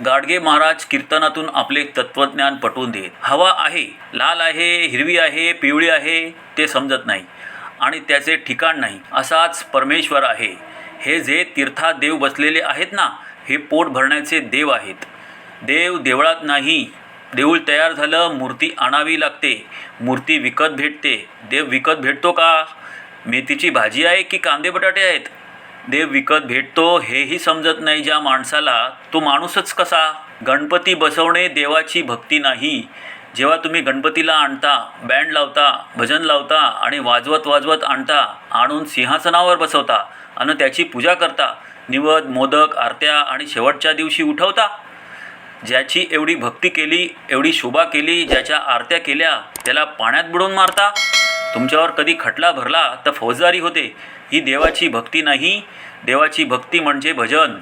गाडगे महाराज कीर्तनातून आपले तत्त्वज्ञान पटवून देत. हवा आहे लाल आहे हिरवी आहे पिवळी आहे ते समजत नाही. आणि त्याचे ठिकाण नाही. असाच परमेश्वर आहे. हे जे तीर्थात देव बसलेले आहेत ना हे पोट भरण्याचे देव आहेत. देव देवळात नाही. देऊळ तयार झालं मूर्ती आणावी लागते. मूर्ती विकत भेटते. देव विकत भेटतो का? मेथीची भाजी आहे की कांदे बटाटे आहेत? देव विकत भेटतो हेही समजत नाही ज्या माणसाला तो माणूसच कसा? गणपती बसवणे देवाची भक्ती नाही. जेव्हा तुम्ही गणपतीला आणता बँड लावता भजन लावता आणि वाजवत वाजवत आणता आणून सिंहासनावर बसवता आणि त्याची पूजा करता निवद मोदक आरत्या आणि शेवटच्या दिवशी उठवता? ज्याची एवढी भक्ती केली एवढी शोभा केली ज्याच्या आरत्या केल्या त्याला पाण्यात बुडवून मारता? तुमच्यावर कधी खटला भरला तर फौजदारी होते. ही देवाची भक्ती नाही. देवाची भक्ती म्हणजे भजन.